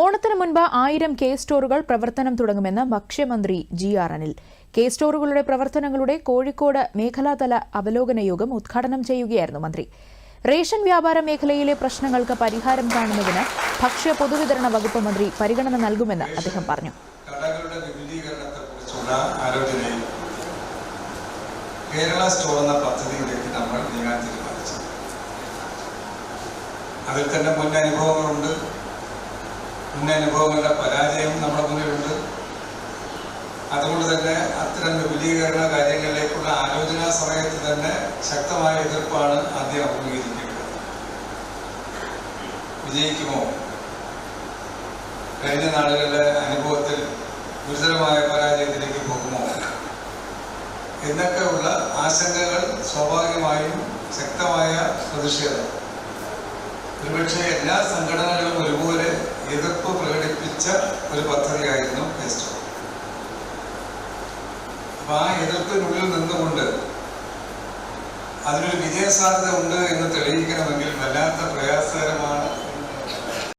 ഓണത്തിന് മുൻപ് ആയിരം കെ സ്റ്റോറുകൾ പ്രവർത്തനം തുടങ്ങുമെന്ന് ഭക്ഷ്യമന്ത്രി ജി ആർ അനിൽ. കെ സ്റ്റോറുകളുടെ പ്രവർത്തനങ്ങളുടെ കോഴിക്കോട് മേഖലാതല അവലോകന യോഗം ഉദ്ഘാടനം ചെയ്യുകയായിരുന്നു മന്ത്രി. റേഷൻ വ്യാപാര മേഖലയിലെ പ്രശ്നങ്ങൾക്ക് പരിഹാരം കാണുന്നതിന് ഭക്ഷ്യ പൊതുവിതരണ വകുപ്പ് മന്ത്രി പരിഗണന നൽകുമെന്ന് അദ്ദേഹം പറഞ്ഞു. കേരള സ്റ്റോർ എന്ന പദ്ധതിയിലേക്ക് നമ്മൾ നീങ്ങാൻ തീരുമാനിച്ചു. അതിൽ തന്നെ മുൻ അനുഭവങ്ങളുണ്ട്. മുൻ അനുഭവങ്ങളുടെ പരാജയം നമ്മുടെ മുന്നിലുണ്ട്. അതുകൊണ്ട് തന്നെ അത്തരം വിപുലീകരണ കാര്യങ്ങളിലേക്കുള്ള ആലോചനാ സമയത്ത് തന്നെ ശക്തമായ എതിർപ്പാണ് ആദ്യം അഭിമുഖീകരിക്കേണ്ടത്. വിജയിക്കുമോ? കഴിഞ്ഞ നാളുകളിലെ അനുഭവത്തിൽ ഗുരുതരമായ പരാജയത്തിലേക്ക് പോകുമോ? എന്നൊക്കെയുള്ള ആശങ്കകൾ സ്വാഭാവികമായും ശക്തമായ പ്രതിഷേധം. ഒരുപക്ഷെ എല്ലാ സംഘടനകളും പ്രകടിപ്പിച്ച ഒരു പദ്ധതിയായിരുന്നു ഫെസ്റ്റോ അപ്പൊ ആ എതിർപ്പിനുള്ളിൽ നിന്നുകൊണ്ട് അതിനൊരു വിജയസാധ്യത ഉണ്ട് എന്ന് തെളിയിക്കണമെങ്കിൽ വല്ലാത്ത പ്രയാസം